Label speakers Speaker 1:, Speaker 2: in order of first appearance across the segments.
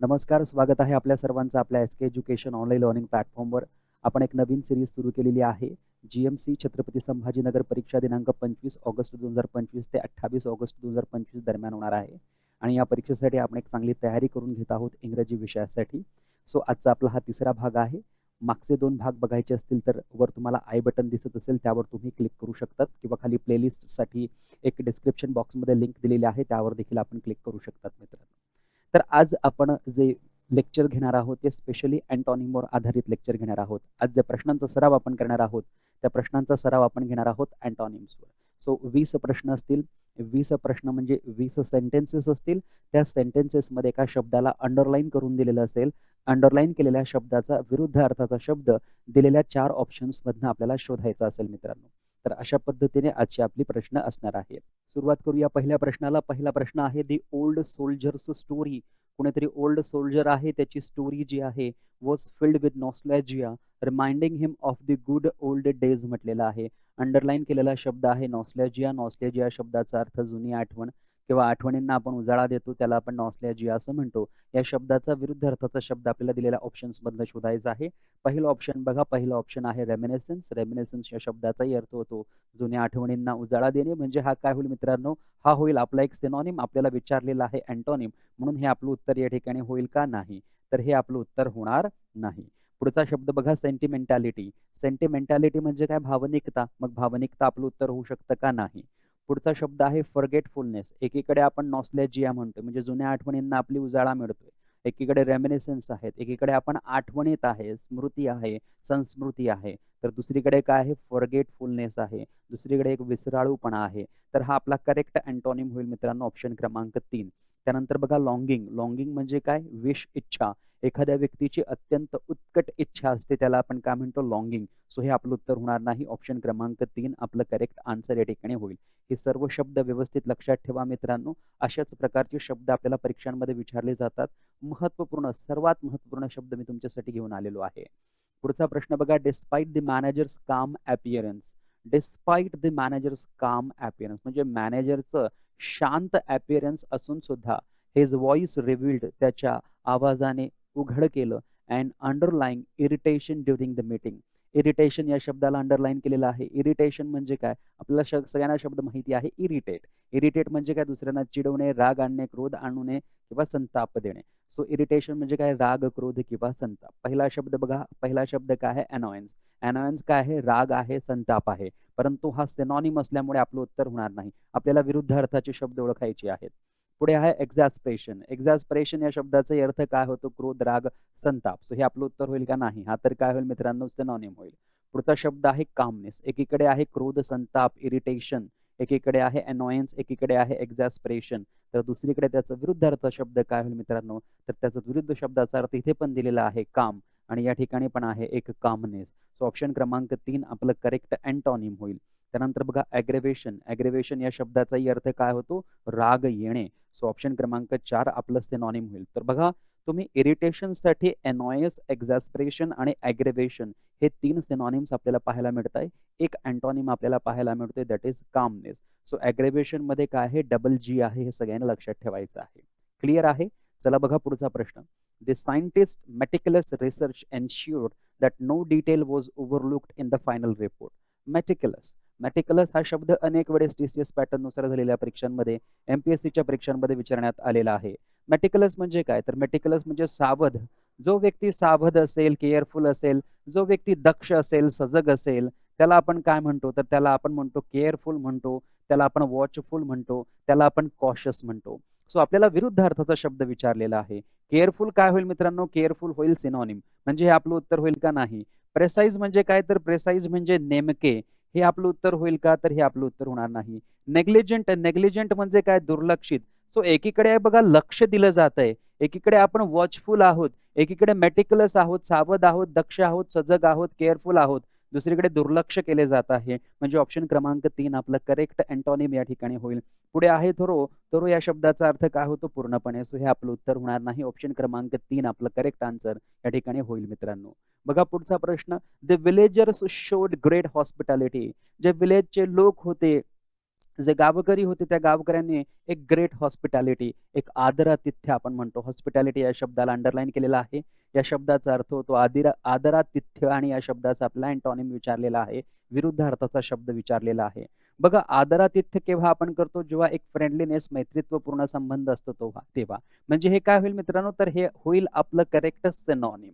Speaker 1: नमस्कार स्वागत आहे आपल्या सर्वांचं आपल्या S K education online learning प्लॅटफॉर्मवर आपण एक नवीन सिरीज सुरू केलेली आहे. G M C Chhatrapati Sambhajinagar परीक्षा दिनांक पंचवीस ऑगस्ट दोन हजार पंचवीस ते अठ्ठावीस ऑगस्ट दोन हजार पंचवीस दरम्यान होणार आहे. आणि या परीक्षेसाठी आपण एक चांगली तयारी करून घेत आहोत इंग्रजी विषयासाठी. सो आजचा आपला हा तिसरा भाग आहे. मागचे दोन भाग बघायचे असतील तर वर तुम्हाला आय बटन दिसत असेल त्यावर तुम्ही क्लिक करू शकतात. किंवा खाली प्लेलिस्टसाठी एक डिस्क्रिप्शन बॉक्समध्ये लिंक दिलेली आहे त्यावर देखील आपण क्लिक करू शकतात मित्रांनो. तर आज आपण जे लेक्चर घेणार आहोत ते स्पेशली अँटॉनिमवर आधारित लेक्चर घेणार आहोत. आज ज्या प्रश्नांचा सराव आपण करणार आहोत त्या प्रश्नांचा सराव आपण घेणार आहोत अँटॉनिम्सवर सो वीस प्रश्न असतील. वीस प्रश्न म्हणजे वीस सेंटेन्सेस असतील. त्या सेंटेन्सेसमध्ये एका शब्दाला अंडरलाईन करून दिलेलं असेल. अंडरलाईन केलेल्या शब्दाचा विरुद्ध अर्थाचा शब्द दिलेल्या चार ऑप्शन्समधनं आपल्याला शोधायचा असेल मित्रांनो. तर अशा पद्धतीने आजची आपली प्रश्न असणार आहेत सुरुवात करूया पहिल्या प्रश्नाला. पहिला प्रश्न आहे दी ओल्ड सोल्जर्स स्टोरी कुणीतरी ओल्ड सोल्जर आहे त्याची स्टोरी जी आहे was filled with nostalgia reminding him of the good old days म्हटलेला आहे. अंडरलाईन केलेला शब्द आहे नॉस्लॅजिया नॉस्लॅजिया शब्दाचा अर्थ जुनी आठवण. किंवा आठवणींना आपण उजाळा देतो त्याला आपण नॉस्लॅजिया असं म्हणतो. या शब्दाचा विरुद्ध अर्थाचा शब्द आपल्याला दिलेल्या ऑप्शन्स मधनं शोधायचा आहे. पहिलं ऑप्शन बघा पहिलं ऑप्शन आहे रेमिनेसन्स रेमिनेसन्स या शब्दाचाही अर्थ होतो जुन्या आठवणींना उजाळा देणे. म्हणजे हा काय होईल मित्रांनो? हा होईल आपला एक सिनॉनिम आपल्याला विचारलेला आहे अँटॉनिम म्हणून हे आपलं उत्तर या ठिकाणी होईल का नाही? तर हे आपलं उत्तर होणार नाही. पुढचा शब्द बघा सेंटिमेंटॅलिटी सेंटिमेंटॅलिटी म्हणजे काय? भावनिकता. मग भावनिकता आपलं उत्तर होऊ शकतं का नाही? पुढचा शब्द आहे फॉरगेटफुलनेस एकीकडे आपण नॉस्लॅजिया म्हणतो म्हणजे जुन्या आठवणींना आपली उजाळा मिळतोय. एकीकडे रेमिनेसन्स आहेत एकीकडे आपण आठवणीत आहे स्मृती आहे संस्मृती आहे. तर दुसरीकडे काय आहे? फॉरगेटफुलनेस आहे. दुसरीकडे एक विसराळूपणा आहे. तर हा आपला करेक्ट अँटॉनिम होईल मित्रांनो ऑप्शन क्रमांक तीन. त्यानंतर बघा लॉंगिंग लॉंगिंग म्हणजे काय? विश इच्छा. एखाद्या व्यक्तीची अत्यंत उत्कट इच्छा असते त्याला आपण काय म्हणतो? लॉंगिंग सो हे आपलं उत्तर होणार नाही. ऑप्शन क्रमांक तीन आपलं करेक्ट आन्सर या ठिकाणी होईल. हे सर्व शब्द व्यवस्थित लक्षात ठेवा मित्रांनो. अशाच प्रकारचे शब्द आपल्याला परीक्षांमध्ये विचारले जातात. महत्त्वपूर्ण सर्वात महत्त्वपूर्ण शब्द मी तुमच्यासाठी घेऊन आलेलो आहे. पुढचा प्रश्न बघा. Despite the managers calm appearance despite the managers calm appearance म्हणजे मॅनेजरचं शांत अपिअरन्स असून सुद्धा हेज व्हॉइस रिव्हिल्ड त्याच्या आवाजाने उघड केलं and underline irritation during the meeting irritation या शब्दाला अंडरलाईन केलेलं आहे. इरिटेशन म्हणजे काय? आपल्याला श सगळ्यांना शब्द माहिती आहे. इरिटेट इरिटेट म्हणजे काय? दुसऱ्यांना चिडवणे राग आणणे क्रोध आणणे किंवा संताप देणे. सो इरिटेशन म्हणजे काय? राग क्रोध किंवा संताप. पहिला शब्द बघा. पहिला शब्द काय आहे? अनॉयन्स अनॉयन्स काय आहे? राग आहे संताप आहे. परंतु हा सेनॉनिम असल्यामुळे आपलं उत्तर होणार नाही. आपल्याला विरुद्ध अर्थाचे शब्द ओळखायचे आहेत. पुढे आहे एक्झॅस्प्रेशन एक्झॅस्परेशन या शब्दाचा अर्थ काय होतो? क्रोध राग संताप. सो हे आपलं उत्तर होईल का? नाही. हा तर काय होईल मित्रांनो? सिनॉनिम होईल. पुढचा शब्द आहे कामनेस एकीकडे आहे क्रोध संताप इरिटेशन एकीकडे आहे अनॉयन्स एकीकडे आहे एक्झॅस्परेशन तर दुसरीकडे त्याचा विरुद्ध अर्थ शब्द काय होईल मित्रांनो? तर त्याचा विरुद्ध शब्दाचा अर्थ इथे पण दिलेला आहे काम आणि या ठिकाणी पण आहे एक कामनेस सो ऑप्शन क्रमांक तीन आपलं करेक्ट अँटॉनिम होईल. त्यानंतर बघा ॲग्रेवेशन ॲग्रेवेशन या शब्दाचाही अर्थ काय होतो? राग येणे. सो ऑप्शन क्रमांक चार आपलं सेनॉनिम होईल. तर बघा तुम्ही इरिटेशनसाठी एनॉयस एक्झॅस्प्रेशन आणि ॲग्रेवेशन हे तीन सिनॉनिम्स आपल्याला पाहायला मिळत आहे एक अँटॉनिम आपल्याला पाहायला मिळतोय दॅट इज कामनेस सो ॲग्रेवेशनमध्ये काय आहे? डबल जी आहे हे सगळ्यांना लक्षात ठेवायचं आहे. क्लिअर आहे? चला बघा पुढचा प्रश्न. The scientist meticulous research ensured that no detail was overlooked in the final report meticulous meticulous हा शब्द अनेक वेळेस टी सी एस पॅटर्ननुसार झालेल्या परीक्षांमध्ये एम पी एस सीच्या परीक्षांमध्ये विचारण्यात आलेला आहे. मॅटिकलस म्हणजे काय? तर मॅटिकलस म्हणजे सावध. जो व्यक्ती सावध असेल केअरफुल असेल जो व्यक्ती दक्ष असेल सजग असेल त्याला आपण काय म्हणतो? तर त्याला आपण म्हणतो केअरफुल म्हणतो त्याला आपण वॉचफुल म्हणतो त्याला आपण कॉशियस म्हणतो. सो आपल्याला विरुद्ध अर्थाचा शब्द विचारलेला आहे. केअरफुल काय होईल मित्रांनो? केअरफुल होईल सिनॉनिम म्हणजे हे आपलं उत्तर होईल का नाही? प्रेसाईज म्हणजे काय? तर प्रेसाईज म्हणजे नेमके. हे आपलं उत्तर होईल का? तर हे आपलं उत्तर होणार नाही. नेग्लिजंट नेग्लिजंट म्हणजे काय? दुर्लक्षित. सो एकीकडे बघा लक्ष दिलं जात आहे एकीकडे आपण वॉचफुल आहोत. एकीकडे मेटिक्युलस आहोत. सावध आहोत दक्ष आहोत सजग आहोत केअरफुल आहोत. दुसरीकडे दुर्लक्ष केले जात आहे. म्हणजे ऑप्शन क्रमांक तीन आपलं करेक्ट अँटॉनिम या ठिकाणी होईल. पुढे आहे थोरो थोरो या शब्दाचा अर्थ काय होतो? पूर्णपणे. सो हे आपलं उत्तर होणार नाही. ऑप्शन क्रमांक तीन आपलं करेक्ट आन्सर या ठिकाणी होईल मित्रांनो. बघा पुढचा प्रश्न. The villagers showed great hospitality जे विलेजचे लोक होते जे गावकरी होते त्या गावकऱ्यांनी एक ग्रेट हॉस्पिटॅलिटी एक आदरातिथ्य आपण म्हणतो. हॉस्पिटॅलिटी या शब्दाला अंडरलाईन केलेला आहे. या शब्दाचा अर्थ होतो आदिरा आदरातिथ्य आणि या शब्दाचा आपला अँटॉनिम विचारलेला आहे. विरुद्ध अर्थाचा शब्द विचारलेला आहे. बघा आदरातिथ्य केव्हा आपण करतो? जेव्हा एक फ्रेंडलीनेस मैत्रित्वपूर्ण संबंध असतो तेव्हा तेव्हा. म्हणजे हे काय होईल मित्रांनो? तर हे होईल आपलं करेक्ट सेनॉनिम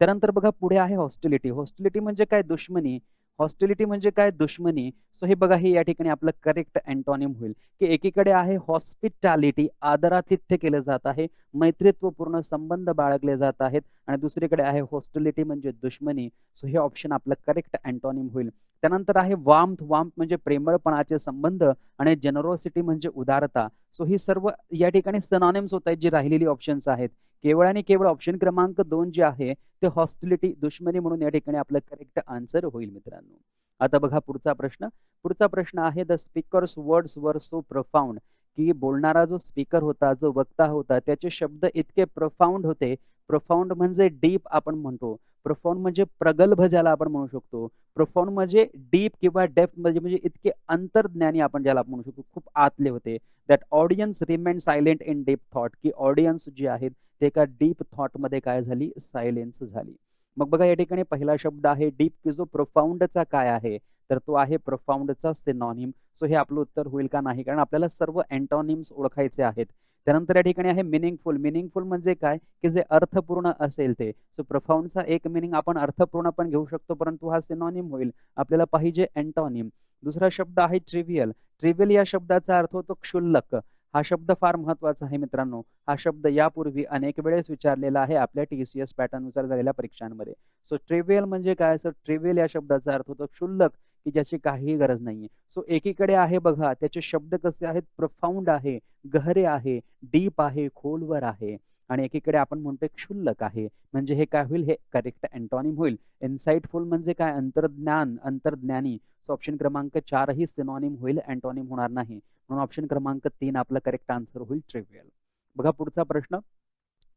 Speaker 1: त्यानंतर बघा पुढे आहे हॉस्टिलिटी हॉस्टिलिटी म्हणजे काय? दुश्मनी. हॉस्टिलिटी म्हणजे काय? दुश्मनी. सो हे बघा हे या ठिकाणी आपलं करेक्ट अँटॉनिम होईल. की एकीकडे आहे हॉस्पिटॅलिटी आदरातिथ्य केलं जात आहे मैत्रित्वपूर्ण संबंध बाळगले जात आहेत आणि दुसरीकडे आहे हॉस्टिलिटी म्हणजे दुश्मनी. सो हे ऑप्शन आपलं करेक्ट अँटॉनिम होईल. त्यानंतर आहे वाम्थ वाम्थ म्हणजे प्रेमळपणाचे संबंध आणि जनरोसिटी म्हणजे उदारता. सो ही सर्व या ठिकाणी सनॉनिम्स होत आहेत जी राहिलेली ऑप्शन्स आहेत. केवळ आणि केवळ ऑप्शन क्रमांक दोन जे आहे ते हॉस्टिलिटी दुश्मनी म्हणून या ठिकाणी आपलं करेक्ट आन्सर होईल मित्रांनो. आता बघा पुढचा प्रश्न. पुढचा प्रश्न आहे the speaker's words were so profound की बोलणारा जो स्पीकर होता जो वक्ता होता त्याचे शब्द इतके प्रफाऊंड होते प्रोफाऊंड म्हणजे डीप आपण म्हणतो. प्रोफाऊंड म्हणजे प्रगल्भ ज्याला आपण म्हणू शकतो. प्रोफाऊंड म्हणजे डीप किंवा डेप्थ म्हणजे म्हणजे इतके अंतर्ज्ञानी आपण ज्याला म्हणू शकतो. खूप आतले होते. That audience remain silent in deep thought की ऑडियन्स जे आहेत ते एका डीप थॉटमध्ये काय झाली? सायलेन्स झाली. मग बघा या ठिकाणी पहिला शब्द आहे डीप की जो प्रोफाऊंडचा काय आहे? तर तो आहे प्रोफाऊंडचा सिनॉनिम सो हे आपलं उत्तर होईल का नाही? कारण आपल्याला सर्व अँटॉनिम्स ओळखायचे आहेत. त्यानंतर या ठिकाणी आहे मिनिंगफुल मिनिंगफुल म्हणजे काय? की जे अर्थपूर्ण असेल ते. सो प्रफाऊंडचा एक मिनिंग आपण अर्थपूर्ण पण घेऊ शकतो परंतु हा सिनॉनिम होईल. आपल्याला पाहिजे अँटॉनिम दुसरा शब्द आहे ट्रिव्हियल ट्रिव्हियल या शब्दाचा अर्थ होतो क्षुल्लक. हा शब्द फार महत्त्वाचा आहे मित्रांनो. हा शब्द यापूर्वी अनेक वेळेस विचारलेला आहे आपल्या टी सी एस पॅटर्ननुसार झालेल्या परीक्षांमध्ये. सो ट्रिव्हियल म्हणजे काय? सर ट्रिव्हियल या शब्दाचा अर्थ होतो क्षुल्लक की ज्याची काहीही गरज नाहीये. सो एकीकडे आहे बघा त्याचे शब्द कसे आहेत? प्रफाऊंड आहे गहरे आहे डीप आहे खोलवर आहे. आणि एकीकडे आपण म्हणतोय क्षुल्लक आहे. म्हणजे हे काय होईल? हे करेक्ट अँटॉनिम होईल. इन्साइटफुल म्हणजे काय? अंतर्ज्ञान अंतर्ज्ञानी. सो ऑप्शन क्रमांक चार ही सिनॉनिम होईल अँटॉनिम होणार नाही. म्हणून ऑप्शन क्रमांक तीन आपला करेक्ट आन्सर होईल ट्रिव्हियल बघा पुढचा प्रश्न.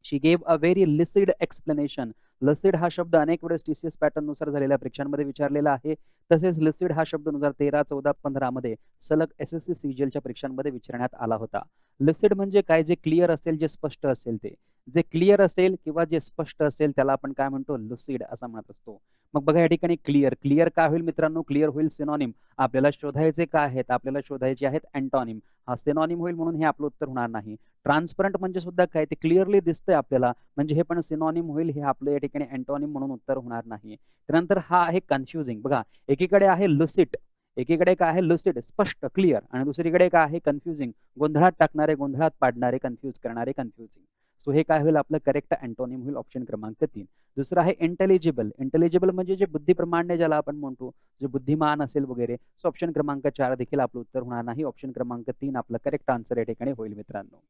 Speaker 1: She gave a very lucid explanation lucid हा शब्द अनेक वेळेस टी सी एस पॅटर्ननुसार झालेल्या परीक्षांमध्ये विचारलेला आहे. तसेच लिसिड हा शब्दनुसार तेरा चौदा पंधरा मध्ये सलग एस एस सी सीजीएलच्या परीक्षांमध्ये विचारण्यात आला होता. लिसिड म्हणजे काय जे क्लिअर असेल जे स्पष्ट असेल ते. जे क्लिअर असेल किंवा जे स्पष्ट असेल त्याला आपण काय म्हणतो? लुसिड असं म्हणत असतो. मग बघा या ठिकाणी क्लिअर क्लिअर काय होईल मित्रांनो? क्लिअर होईल सिनॉनिम आपल्याला शोधायचे काय आहेत? आपल्याला शोधायचे आहेत अँटॉनिम हा सिनॉनिम होईल म्हणून हे आपलं उत्तर होणार नाही. ट्रान्सपरंट म्हणजे सुद्धा काय? ते क्लिअरली दिसतंय आपल्याला. म्हणजे हे पण सिनॉनिम होईल. हे आपलं या ठिकाणी अँटॉनिम म्हणून उत्तर होणार नाही. त्यानंतर हा आहे कन्फ्युजिंग बघा एकीकडे आहे लुसिट एकीकडे काय आहे? लुसिड स्पष्ट क्लिअर आणि दुसरीकडे काय आहे? कन्फ्युजिंग गोंधळात टाकणारे गोंधळात पाडणारे कन्फ्युज करणारे कन्फ्युजिंग सो हे काय होईल? आपलं करेक्ट अँटोनिम होईल ऑप्शन क्रमांक तीन. दुसरं आहे इंटेलिजिबल इंटेलिजिबल म्हणजे जे बुद्धिप्रमाण्य ज्याला आपण म्हणतो जे बुद्धिमान असेल वगैरे. सो ऑप्शन क्रमांक चार देखील आपलं उत्तर होणार नाही. ऑप्शन क्रमांक तीन आपलं करेक्ट आन्सर या ठिकाणी होईल मित्रांनो.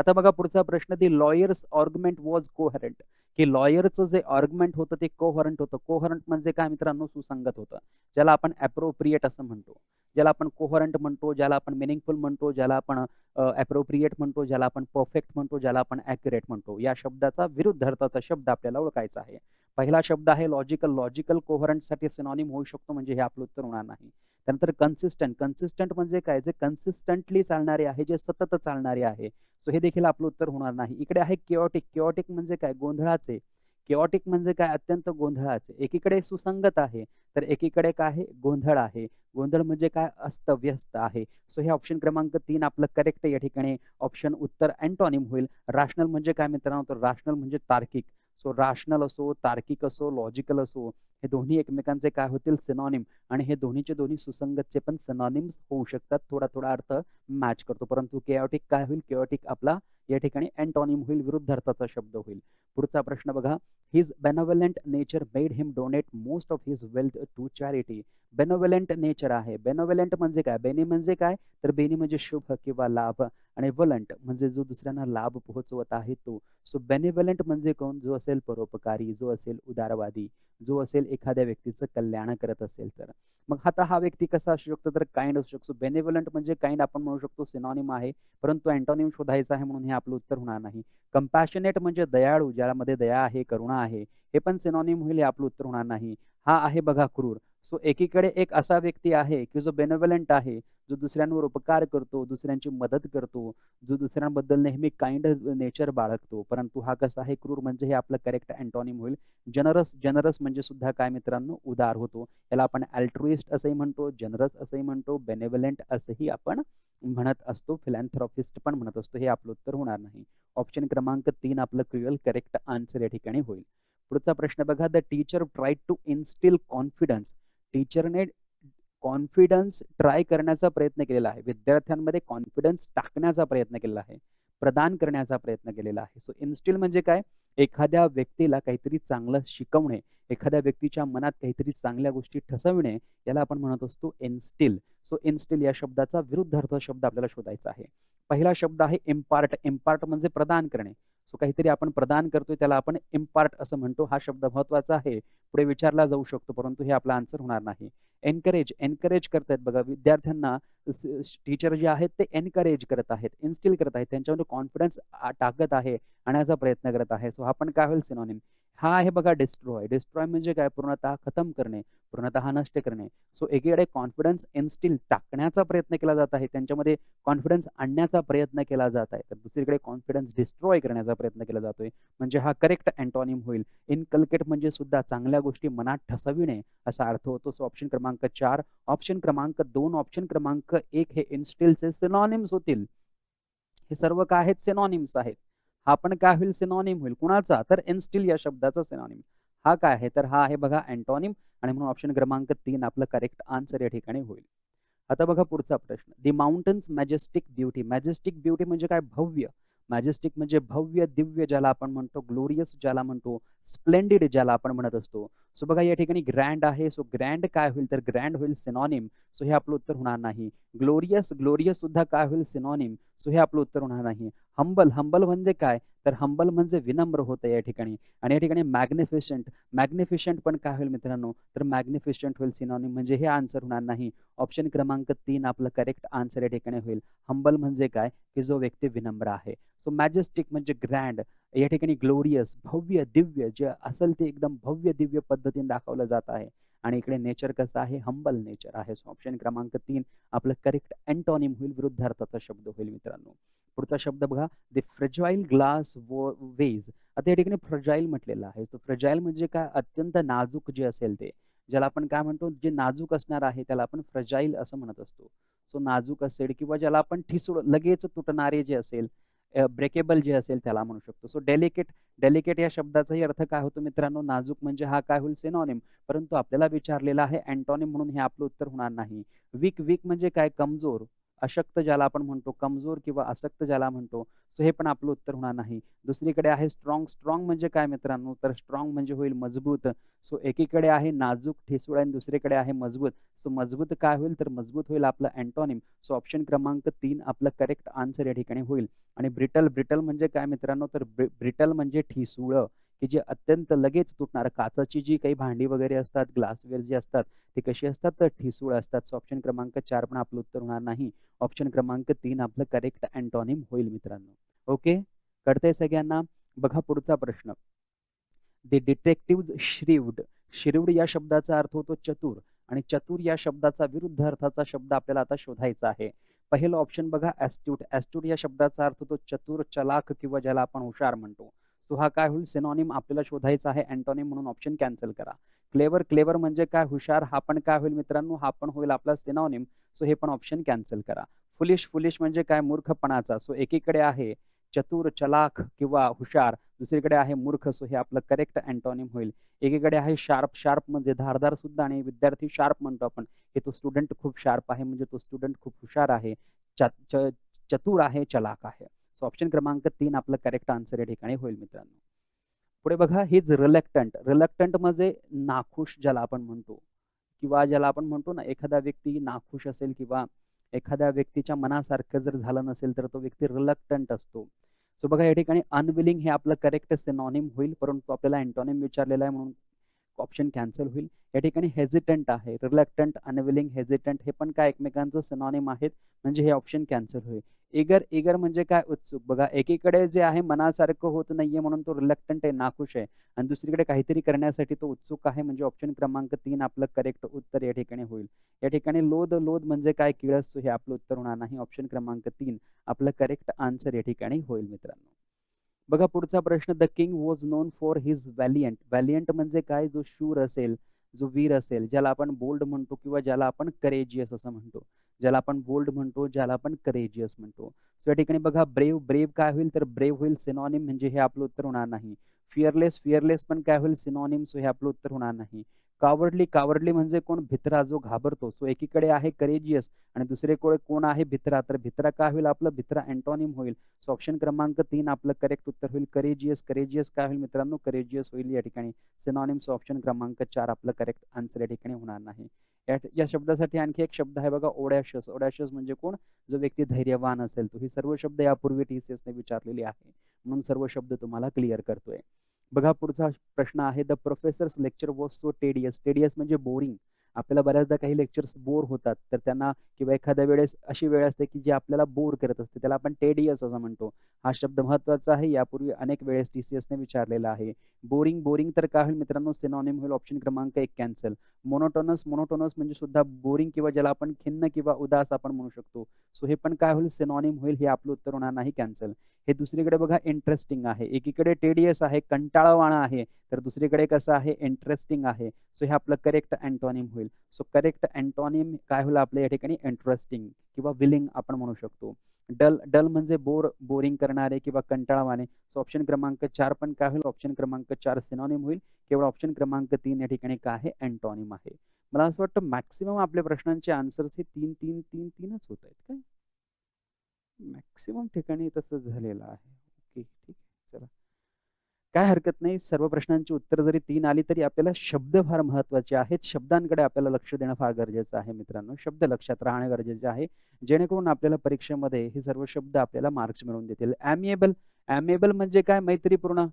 Speaker 1: आता बघा पुढचा प्रश्न the lawyers argument was coherent की लॉयरचं जे ऑर्ग्युमेंट होतं ते कोहरंट होतं. कोहरंट म्हणजे काय मित्रांनो? सुसंगत होतं. ज्याला आपण अप्रोप्रिएट असं म्हणतो. ज्याला आपण कोहरंट म्हणतो ज्याला आपण मिनिंगफुल म्हणतो ज्याला आपण अप्रोप्रिएट म्हणतो ज्याला आपण परफेक्ट म्हणतो ज्याला आपण ॲक्युरेट म्हणतो. या शब्दाचा विरुद्ध अर्थाचा शब्द आपल्याला ओळखायचा आहे. पहिला शब्द आहे लॉजिकल लॉजिकल कोहरंटसाठी सिनॉनिम होऊ शकतो म्हणजे हे आपलं उत्तर होणार नाही. त्यानंतर कन्सिस्टंट कन्सिस्टंट म्हणजे काय? जे कन्सिस्टंटली चालणारे आहे जे सतत चालणारे आहे. सो हे देखील आपलं उत्तर होणार नाही. इकडे आहे केओटिक केओटिक म्हणजे काय? गोंधळाचे. केओटिक म्हणजे काय? अत्यंत गोंधळाचे. एकीकडे सुसंगत आहे तर एकीकडे काय आहे? गोंधळ आहे. गोंधळ म्हणजे काय? अस्तव्यस्त आहे. सो हे ऑप्शन क्रमांक तीन आपलं करेक्ट या ठिकाणी ऑप्शन उत्तर अँटॉनिम होईल. राशनल म्हणजे काय मित्रांनो? तर राशनल म्हणजे तार्किक. सो राशनल असो तार्किक असो लॉजिकल असो हे दोन्ही एकमेकांचे काय होतील? सिनॉनिम आणि हे दोन्हीचे दोन्ही सुसंगतचे पण सिनॉनिम्स होऊ शकतात. थोडा थोडा अर्थ मॅच करतो. परंतु केओटिक काय होईल? केओटिक आपला या ठिकाणी अँटॉनिम होईल. विरुद्ध अर्थाचा शब्द होईल. पुढचा प्रश्न बघा. His benevolent nature made him donate most of his wealth to charity benevolent nature आहे. बेनोवेलेंट म्हणजे काय? बेनी म्हणजे काय? तर बेनी म्हणजे शुभ किंवा लाभ. आणि वलंट म्हणजे जो दुसऱ्यांना लाभ पोहोचवत आहे तो. सो बेनिव्हलंट म्हणजे कोण? जो असेल परोपकारी जो असेल उदारवादी जो असेल एखाद्या व्यक्तीचं कल्याण करत असेल तर. मग आता हा व्यक्ती कसा असू शकतो? तर काइंड असू शकतो. बेनिव्हलंट म्हणजे काइंड आपण म्हणू शकतो सिनॉनिम आहे. परंतु अँटॉनिम शोधायचा आहे म्हणून हे आपलं उत्तर होणार नाही. कंपॅशनेट म्हणजे दयाळू ज्यामध्ये दया आहे करुणा आहे हे पण सिनॉनिम होईल हे आपलं उत्तर होणार नाही. हा आहे बघा क्रूर. सो एकीकडे एक असा व्यक्ती आहे की जो बेनोव्हलंट आहे जो दुसऱ्यांवर उपकार करतो दुसऱ्यांची मदत करतो जो दुसऱ्यांबद्दल नेहमी काइंड नेचर बाळगतो. परंतु हा कसा आहे? क्रूर म्हणजे हे आपलं करेक्ट अँटॉनिम होईल. जनरस जनरस म्हणजे सुद्धा काय मित्रांनो? उदार होतो. याला आपण अल्ट्रुइस्ट असंही म्हणतो जनरस असंही म्हणतो बेनेवलेंट असंही आपण म्हणत असतो. फिलॅन्थ्रॉफिस्ट पण म्हणत असतो. हे आपलं उत्तर होणार नाही. ऑप्शन क्रमांक तीन आपलं क्रिअल करेक्ट आन्सर या ठिकाणी होईल. पुढचा प्रश्न बघा. The teacher try to instil confidence टीचरने confidence try करण्याचा प्रयत्न केलेला आहे. विद्यार्थ्यांमध्ये कॉन्फिडन्स टाकण्याचा प्रयत्न केलेला आहे. प्रदान करण्याचा प्रयत्न केलेला आहे. सो इन्स्टिल म्हणजे काय? एखाद्या व्यक्तीला काहीतरी चांगलं शिकवणे एखाद्या व्यक्तीच्या मनात काहीतरी चांगल्या गोष्टी ठसविणे याला आपण म्हणत असतो इन्स्टिल सो इन्स्टिल या शब्दाचा विरुद्धार्थ शब्द आपल्याला शोधायचा आहे. पहिला शब्द आहे इम्पार्ट इम्पार्ट म्हणजे प्रदान करणे. सो काहीतरी आपण प्रदान करतोय त्याला आपण इम्पार्ट असं म्हणतो. हा शब्द महत्त्वाचा आहे. पुढे विचारला जाऊ शकतो परंतु हे आपला आन्सर होणार नाही. एनकरेज एनकरेज करतायत बघा विद्यार्थ्यांना टीचर जे आहेत ते एनकरेज करत आहेत इन्स्टिल करत आहेत त्यांच्यामध्ये कॉन्फिडन्स टाकत आहे आणण्याचा प्रयत्न करत आहे. सो हा पण काय होईल सिनॉनिम हा आहे बघा डिस्ट्रॉय डिस्ट्रॉय म्हणजे काय? पूर्णतः खतम करणे पूर्णतः नष्ट करणे. सो एकीकडे कॉन्फिडन्स इन्स्टिल टाकण्याचा प्रयत्न केला जात आहे. त्यांच्यामध्ये कॉन्फिडन्स आणण्याचा प्रयत्न केला जात आहे. तर दुसरीकडे कॉन्फिडन्स डिस्ट्रॉय करण्याचा प्रयत्न केला जातोय. म्हणजे हा करेक्ट अँटॉनिम होईल. इनकल्केट म्हणजे सुद्धा चांगल्या गोष्टी मनात ठसविणे असा अर्थ होतो. सो ऑप्शन क्रमांक चार. ऑप्शन क्रमांक दोन ऑप्शन क्रमांक एक हे इन्स्टिलचे सिनॉनिम्स होतील. हे सर्व काय आहेत? सिनॉनिम्स आहेत. हा पण काय होईल? सिनॉनिम होईल. कुणाचा? तर एनस्टील या शब्दाचा सिनॉनिम हा काय आहे? तर हा आहे बघा अँटॉनिम आणि म्हणून ऑप्शन क्रमांक तीन आपलं करेक्ट आन्सर या ठिकाणी होईल. आता बघा पुढचा प्रश्न. The mountains majestic beauty majestic beauty म्हणजे काय? भव्य. मॅजेस्टिक म्हणजे भव्य दिव्य ज्याला आपण म्हणतो ग्लोरियस ज्याला म्हणतो स्प्लेंडिड ज्याला आपण म्हणत असतो. सो बघा या ठिकाणी ग्रँड आहे. सो ग्रँड काय होईल? तर ग्रँड होईल सिनॉनिम सो हे आपलं उत्तर होणार नाही. ग्लोरियस ग्लोरियस सुद्धा काय होईल? सिनॉनिम सो हे आपलं उत्तर होणार नाही हंबल हंबल म्हणजे काय? तर हंबल म्हणजे विनम्र होतं या ठिकाणी. आणि या ठिकाणी मॅग्निफिशंट मॅग्निफिशंट पण काय होईल मित्रांनो? तर मॅग्निफिशंट होईल सिनॉनिम म्हणजे हे आन्सर होणार नाही. ऑप्शन क्रमांक तीन आपलं करेक्ट आन्सर या ठिकाणी होईल. हंबल म्हणजे काय? की जो व्यक्ती विनम्र आहे. सो मॅजेस्टिक म्हणजे ग्रँड या ठिकाणी ग्लोरियस भव्य दिव्य जे असेल ते एकदम भव्य दिव्य पद्धतीने दाखवलं जात आहे. आणि इकडे नेचर कसं आहे? हंबल नेचर आहे. सो ऑप्शन क्रमांक तीन आपलं करेक्ट अँटॉनिम होईल विरुद्धार्थाचा शब्द होईल मित्रांनो. पुढचा शब्द बघा द फ्रजाईल ग्लास वेज आता या ठिकाणी फ्रजाईल म्हटलेलं आहे. सो फ्रजाईल म्हणजे काय? अत्यंत नाजूक जे असेल ते. ज्याला आपण काय म्हणतो? जे नाजूक असणार आहे त्याला आपण फ्रजाईल असं म्हणत असतो. सो नाजूक असेल किंवा ज्याला आपण ठिसूळ लगेच तुटणारे जे असेल ब्रेकेबल जे असेल त्याला म्हणू शकतो. सो डेलिकेट डेलिकेट या शब्दाचाही अर्थ काय होतो मित्रांनो? नाजूक म्हणजे हा काय होईल? सेनॉनिम परंतु आपल्याला विचारलेला आहे अँटॉनिम म्हणून हे आपलं उत्तर होणार नाही. वीक वीक म्हणजे काय? कमजोर. अशक्त ज्याला आपण म्हणतो कमजोर किंवा असक्त ज्याला म्हणतो सो हे पण आपलं उत्तर होणार नाही. दुसरीकडे आहे स्ट्रॉंग स्ट्रॉंग म्हणजे काय मित्रांनो? तर स्ट्रॉंग म्हणजे होईल मजबूत. सो एकीकडे आहे नाजूक ठिसूळ आणि दुसरीकडे आहे मजबूत. सो मजबूत काय होईल? तर मजबूत होईल आपलं अँटॉनिम सो ऑप्शन क्रमांक तीन आपलं करेक्ट आन्सर या ठिकाणी होईल. आणि ब्रिटल ब्रिटल म्हणजे काय मित्रांनो? तर ब्रिटल म्हणजे ठिसूळ. की जे अत्यंत लगेच तुटणार काचाची जी काही भांडी वगैरे असतात ग्लासवेअर जे असतात ते कशी असतात? तर ठिसूळ असतात. सो ऑप्शन क्रमांक चार पण आपलं उत्तर होणार नाही. ऑप्शन क्रमांक तीन आपलं करेक्ट अँटॉनिम होईल मित्रांनो. ओके कळतंय सगळ्यांना? बघा पुढचा प्रश्न. द डिटेक्टिव्ह श्रीवड श्रीवड या शब्दाचा अर्थ होतो चतुर आणि चतुर या शब्दाचा विरुद्ध अर्थाचा शब्द आपल्याला आता शोधायचा आहे. पहिलं ऑप्शन बघा ॲस्ट्यूट ॲस्ट्यूट या शब्दाचा अर्थ होतो चतुर चलाक किंवा ज्याला आपण हुशार म्हणतो. सो हा काय होईल? सिनॉनिम आपल्याला शोधायचा आहे. अँटोनिम म्हणून ऑप्शन कॅन्सल करा. क्लेवर क्लेवर म्हणजे काय? हुशार हा पण काय होईल मित्रांनो? हा पण होईल आपला सिनॉनिम सो हे पण ऑप्शन कॅन्सल करा. फुलिश फुलिश म्हणजे काय? मूर्खपणाचा. सो एकीकडे आहे चतुर चलाख किंवा हुशार. दुसरीकडे आहे मूर्ख. सो हे आपलं करेक्ट अँटॉनिम होईल. एकीकडे आहे शार्प शार्प म्हणजे धारदार सुद्धा आणि विद्यार्थी शार्प म्हणतो आपण. की तो स्टुडंट खूप शार्प आहे. म्हणजे तो स्टुडंट खूप हुशार आहे. चतुर आहे चलाक आहे. सो ऑप्शन क्रमांक तीन आपलं करेक्ट आन्सर या ठिकाणी होईल मित्रांनो. पुढे बघा हेच रिलक्टंट रिलक्टंट म्हणजे नाखुश ज्याला आपण म्हणतो. किंवा ज्याला आपण म्हणतो ना एखादा व्यक्ती नाखुश असेल किंवा एखाद्या व्यक्तीच्या मनासारखं जर झालं नसेल तर तो व्यक्ती रिलक्टंट असतो. सो बघा या ठिकाणी अनविलिंग हे आपलं करेक्ट सिनॉनिम होईल परंतु आपल्याला अँटॉनिम विचारलेला आहे म्हणून ऑप्शन कॅन्सल होईल. या ठिकाणी हेजिटंट आहे. रिलॅक्टंट अनविलिंग हेजिटंट हे पण काय एकमेकांचं सिनॉनिम आहेत. म्हणजे हे ऑप्शन कॅन्सल होईल. एगर एगर म्हणजे काय उत्सुक? बघा एकीकडे जे आहे मनासारखं होत नाहीये म्हणून तो रिलक्टंट आहे नाखुश आहे. आणि दुसरीकडे काहीतरी करण्यासाठी तो उत्सुक आहे म्हणजे ऑप्शन क्रमांक तीन आपलं करेक्ट उत्तर या ठिकाणी होईल. या ठिकाणी लोद लोद म्हणजे काय? किळस हे आपलं उत्तर होणार नाही. ऑप्शन क्रमांक तीन आपलं करेक्ट आन्सर या ठिकाणी होईल मित्रांनो. बघा पुढचा प्रश्न the king was known for his valiant valiant म्हणजे काय? जो शूर असेल. जो वीर असेल ज्याला आपण बोल्ड म्हणतो किंवा ज्याला आपण करेजियस असं म्हणतो. ज्याला आपण बोल्ड म्हणतो ज्याला आपण करेजियस म्हणतो. सो या ठिकाणी बघा ब्रेव ब्रेव काय होईल? तर ब्रेव होईल सिनॉनिम म्हणजे हे आपलं उत्तर होणार नाही. फिअरलेस फिअरलेस पण काय होईल? सिनॉनिम सो हे आपलं उत्तर होणार नाही. कावडली कावडली म्हणजे कोण? भित्रा जो घाबरतो सो एकीकडे आहे करेजियस आणि दुसरीकडे कोण आहे भित्रा? तर भित्रा काय होईल? आपलं भित्रा अँटॉनिम होईल. सो ऑप्शन क्रमांक तीन आपलं करेक्ट उत्तर होईल करेजियस करेजियस काय होईल मित्रांनो? करेजियस होईल या ठिकाणी. सिनॉनिम्स ऑप्शन क्रमांक चार आपलं करेक्ट आन्सर या ठिकाणी होणार नाही. या शब्दासाठी आणखी एक शब्द आहे बघा ओडॅशस ओडॅशस म्हणजे कोण? जो व्यक्ती धैर्यवान असेल. तो ही सर्व शब्द यापूर्वी टी सी एसने विचारलेली आहे. म्हणून सर्व शब्द तुम्हाला क्लिअर करतोय. बघा पुढचा प्रश्न आहे. The professor's lecture was so tedious tedious म्हणजे बोरिंग आपल्याला बऱ्याचदा काही लेक्चर्स बोर होतात. तर त्यांना किंवा एखाद्या वेळेस अशी वेळ असते की जी आपल्याला बोर करत असते. त्याला आपण टेडियस असं म्हणतो. हा शब्द महत्त्वाचा आहे. यापूर्वी अनेक वेळेस टी सी एसने विचारलेला आहे. बोरिंग बोरिंग तर काय होईल मित्रांनो? सिनॉनिम होईल ऑप्शन क्रमांक एक कॅन्सल मोनोटोनस मोनोटोनस म्हणजे सुद्धा बोरिंग किंवा ज्याला आपण खिन्न किंवा उदास आपण म्हणू शकतो. सो हे पण काय होईल? सिनॉनिम होईल. हे आपलं उत्तर होणार नाही. कॅन्सल हे दुसरीकडे बघा इंटरेस्टिंग आहे. एकीकडे टेडियस आहे कंटाळवाणा आहे. तर दुसरीकडे कसं आहे? इंटरेस्टिंग आहे. सो हे आपलं करेक्ट अँटॉनिम होईल. सो करेक्ट अँटॉनिम काय होईल आपल्या या ठिकाणी? इंटरेस्टिंग किंवा विलिंग आपण म्हणू शकतो. डल डल म्हणजे बोर बोरिंग करणारे किंवा कंटाळवाने सो ऑप्शन क्रमांक चार पण काय होईल? ऑप्शन क्रमांक चार सिनॉनिम होईल. केवळ ऑप्शन क्रमांक तीन या ठिकाणी काय आहे? अँटॉनिम आहे. मला असं वाटतं मॅक्सिमम आपल्या प्रश्नांचे आन्सर्स हे तीन तीन तीन तीनच होत आहेत काय? मॅक्सिमम ठिकाणी तसं झालेलं आहे. ओके ठीक आहे. चला. काय हरकत नाही. सर्व प्रश्नांची उत्तर जरी तीन आली तरी आपल्याला शब्द फार महत्त्वाचे आहेत. शब्दांकडे आपल्याला लक्ष देणं फार गरजेचं आहे मित्रांनो. शब्द लक्षात राहणं गरजेचे आहे. जेणेकरून आपल्याला परीक्षेमध्ये हे सर्व शब्द आपल्याला मार्क्स मिळवून देतील. ॲमिएबल ॲमिएबल म्हणजे काय? मैत्रीपूर्ण.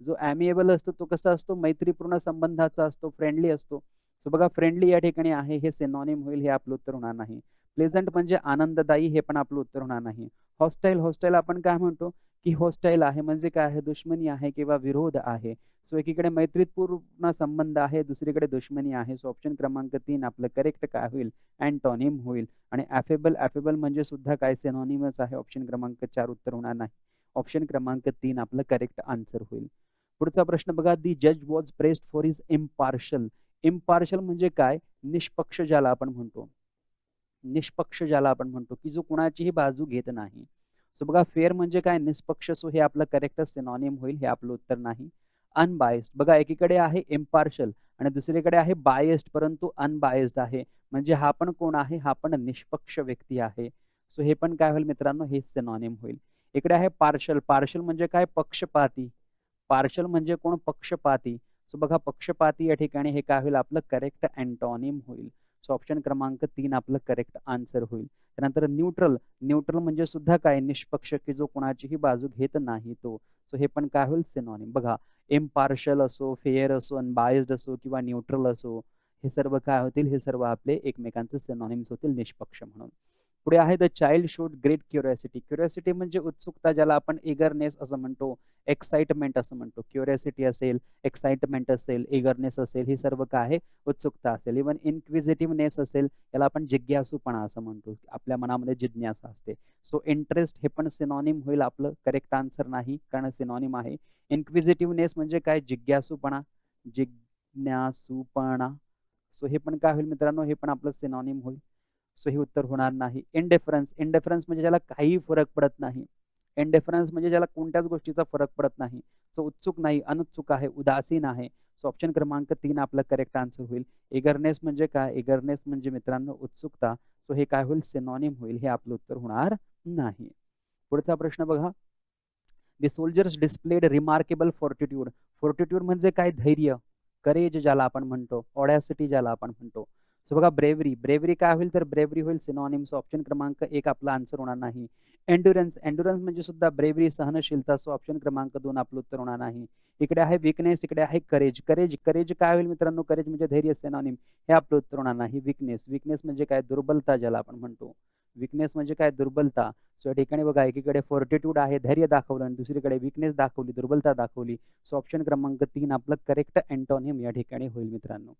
Speaker 1: जो ॲमिएबल असतो तो कसा असतो? मैत्रीपूर्ण संबंधाचा असतो फ्रेंडली असतो. सो बघा फ्रेंडली या ठिकाणी आहे हे सेनॉनिम होईल हे आपलं उत्तर होणार नाही. प्लेझंट म्हणजे आनंददायी हे पण आपलं उत्तर होणार नाही. हॉस्टाईल हॉस्टाईल आपण काय म्हणतो की हॉस्टाईल आहे म्हणजे काय आहे? दुश्मनी आहे किंवा विरोध आहे? सो एकीकडे मैत्रीपूर्ण संबंध आहे दुसरीकडे दुश्मनी आहे. सो ऑप्शन क्रमांक तीन आपलं करेक्ट काय होईल? अँटॉनिम होईल. आणि ॲफेबल ॲफेबल म्हणजे सुद्धा काय? सेनॉनिमस आहे. ऑप्शन क्रमांक चार उत्तर होणार नाही. ऑप्शन क्रमांक तीन आपलं करेक्ट आन्सर होईल. पुढचा प्रश्न बघा. दी जज was praised for is impartial impartial म्हणजे काय? निष्पक्ष ज्याला आपण म्हणतो. निष्पक्ष ज्याला आपण म्हणतो की जो कुणाचीही बाजू घेत नाही. सो बघा फेअर म्हणजे काय? निष्पक्ष सो हे आपलं करेक्ट सिनॉनिम होईल हे आपलं उत्तर नाही. अनबायस्ड बघा एकीकडे आहे इम्पार्शल आणि दुसरीकडे आहे बायस्ड परंतु अनबायस्ड आहे. म्हणजे हा पण कोण आहे? हा पण निष्पक्ष व्यक्ती आहे. सो हे पण काय होईल मित्रांनो? हे सिनॉनिम होईल. इकडे आहे पार्शल पार्शल म्हणजे काय? पक्षपाती. पार्शल म्हणजे कोण? पक्षपाती. सो बघा पक्षपाती या ठिकाणी हे काय होईल? आपलं करेक्ट अँटॉनिम होईल. सो ऑप्शन क्रमांक तीन आपलं करेक्ट आन्सर होईल. त्यानंतर न्यूट्रल न्यूट्रल म्हणजे सुद्धा काय? निष्पक्ष की जो कोणाचीही बाजू घेत नाही तो. सो हे पण काय होईल? सिनॉनिम बघा इम्पार्शल असो फेअर असो अनबायस्ड असो किंवा न्यूट्रल असो हे सर्व काय होतील? हे सर्व आपले एकमेकांचे सिनॉनिम्स होतील निष्पक्ष म्हणून. पुढे आहे the child showed great curiosity curiosity म्हणजे उत्सुकता ज्याला आपण इगरनेस असं म्हणतो एक्साइटमेंट असं म्हणतो. क्युरियोसिटी असेल एक्साइटमेंट असेल इगरनेस असेल ही सर्व काय आहे? उत्सुकता असेल. इव्हन इन्क्विजिटिव्हनेस असेल याला आपण जिज्ञासूपणा असं म्हणतो. आपल्या मनामध्ये जिज्ञासा असते. सो इंटरेस्ट हे पण सिनॉनिम होईल आपलं. करेक्ट आन्सर नाही कारण सिनॉनिम आहे. इन्क्विजिटिव्हनेस म्हणजे काय? जिज्ञासूपणा. जिज्ञासूपणा. सो हे पण काय होईल मित्रांनो? हे पण आपलं सिनॉनिम होईल. सो हे उत्तर होणार नाही. इनडेफरन्स इनडेफरन्स म्हणजे ज्याला काही फरक पडत नाही. इंडेफरन्स म्हणजे ज्याला कोणत्याच गोष्टीचा फरक पडत नाही. सो उत्सुक नाही अनुत्सुक आहे उदासीन आहे. सो ऑप्शन क्रमांक तीन आपलं करेक्ट आन्सर होईल. एगरनेस म्हणजे काय? एगरनेस म्हणजे मित्रांनो उत्सुकता. सो हे काय होईल? सिनॉनिम होईल. हे आपलं उत्तर होणार नाही. पुढचा प्रश्न बघा. The soldiers displayed remarkable fortitude fortitude म्हणजे काय? धैर्य. करेज ज्याला आपण म्हणतो. ऑडॅसिटी ज्याला आपण म्हणतो. सो बघा ब्रेवरी ब्रेवरी काय होईल? तर ब्रेवरी होईल सिनॉनिम्स ऑप्शन क्रमांक एक आपला आन्सर होणार नाही. एन्ड्युरन्स एन्ड्युरन्स म्हणजे सुद्धा ब्रेवरी सहनशीलता सो ऑप्शन क्रमांक दोन आपलं उत्तर होणार नाही. इकडे आहे विकनेस इकडे आहे करेज करेज करेज काय होईल मित्रांनो? करेज म्हणजे धैर्य सेनॉनिम हे आपलं उत्तर होणार नाही. विकनेस विकनेस म्हणजे काय? दुर्बलता ज्याला आपण म्हणतो. विकनेस म्हणजे काय? दुर्बलता. सो या ठिकाणी बघा एकीकडे फोर्टिट्यूड आहे धैर्य दाखवलं आणि दुसरीकडे विकनेस दाखवली दुर्बलता दाखवली. सो ऑप्शन क्रमांक तीन आपलं करेक्ट अँटॉनिम या ठिकाणी होईल मित्रांनो.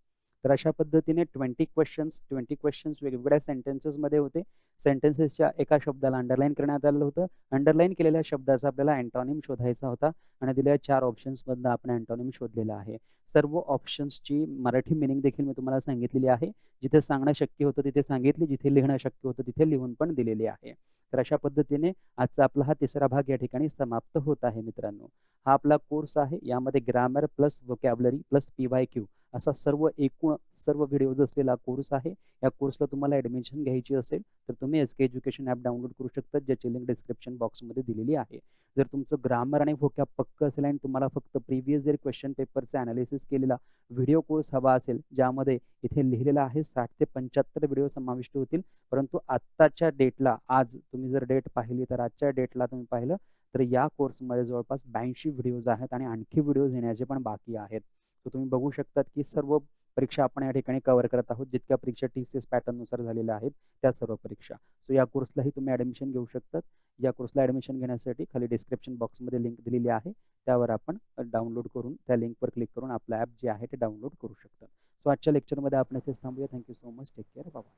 Speaker 1: तर अशा पद्धतीने ट्वेंटी क्वेश्चन्स ट्वेंटी क्वेश्चन्स वेगवेगळ्या सेंटेन्सेसमध्ये होते. सेंटेन्सेसच्या एका शब्दाला अंडरलाईन करण्यात आलं होतं. अंडरलाईन केलेल्या शब्दाचा आपल्याला अँटॉनिम शोधायचा होता. आणि दिलेल्या चार ऑप्शन्समधनं आपण अँटॉनिम शोधलेला आहे. सर्व ऑप्शन्सची मराठी मिनिंग देखील मी तुम्हाला सांगितलेली आहे. जिथे सांगणं शक्य होतं तिथे सांगितली जिथे लिहिणं शक्य होतं तिथे लिहून पण दिलेली आहे. तर अशा पद्धतीने आजचा आपला हा तिसरा भाग या ठिकाणी समाप्त होत आहे मित्रांनो. हा आपला कोर्स आहे. यामध्ये grammar plus vocabulary plus P Y Q असा सर्व एकूण सर्व व्हिडिओज असलेला कोर्स आहे. या कोर्सला तुम्हाला ॲडमिशन घ्यायची असेल तर तुम्ही S K education app download करू शकता ज्याची लिंक डिस्क्रिप्शन बॉक्समध्ये दिलेली आहे. जर तुमचं ग्रामर आणि वोकॅब पक्क असेल आणि तुम्हाला फक्त प्रिव्हियस इयर क्वेश्चन पेपरचे अनालिसिस केलेला व्हिडिओ कोर्स हवा असेल ज्यामध्ये इथे लिहिलेला आहे साठ ते पंच्याहत्तर व्हिडिओ समाविष्ट होतील. परंतु आत्ताच्या डेटला आज तुम्ही जर डेट पाहिली तर आजच्या डेटला तुम्ही पाहिलं तर या कोर्समध्ये जवळपास ब्याऐंशी व्हिडिओज आहेत आणि आणखी व्हिडिओज येण्याचे पण बाकी आहेत. तर तुम्ही बघू शकतात की सर्व परीक्षा आपण या ठिकाणी कव्हर करत आहोत जितक्या परीक्षा टी सी एस पॅटर्ननुसार झालेल्या आहेत त्या सर्व परीक्षा. सो या कोर्सलाही तुम्ही ॲडमिशन घेऊ शकतात. या कोर्सला ॲडमिशन घेण्यासाठी खाली डिस्क्रिप्शन बॉक्समध्ये लिंक दिलेली आहे. त्यावर आपण डाउनलोड करून त्या लिंकवर क्लिक करून आपलं ॲप जे आहे ते डाउनलोड करू शकतात सो आजच्या लेक्चरमध्ये आपण इथेच थांबूया. Thank you so much take care बाबा